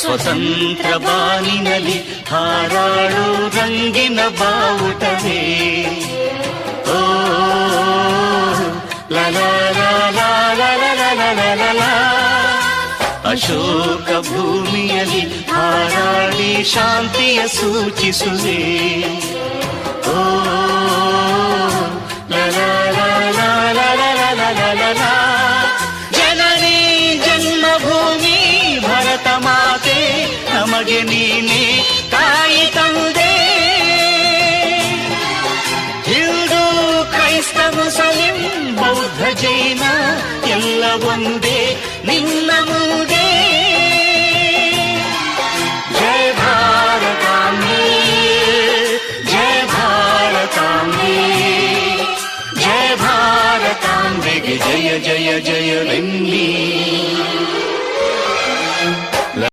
ಸ್ವತಂತ್ರ ಬಾನಿನಲ್ಲಿ ಹಾರಾಡೋ ರಂಗಿನ ಬಾವುಟವೇ ಓ ಅಶೋಕ ಭೂಮಿಯಲ್ಲಿ ಹಾರಾಡಿ ಶಾಂತಿಯ ಸೂಚಿಸುವೆ ಓ ಜನನಿ ಜನ್ಮಭೂಮಿ ಭರತ ನಮಗೆ ನೀನೇ ತಾಯಿ ತಂದೆ. ಹಿಂದೂ ಕ್ರೈಸ್ತ ಮುಸಲಿಂ ಬೌದ್ಧ ಜೈನ ಎಲ್ಲ ಒಂದೇ ನಿನ್ನ ಮುಂದೆ. ಜಯ ಭಾರತಾಂಬೆ ಜಯ ಭಾರತಾಂಬೆ ಜಯ ಭಾರತಾಂಬೆಗೆ ಜಯ ಜಯ ಜಯ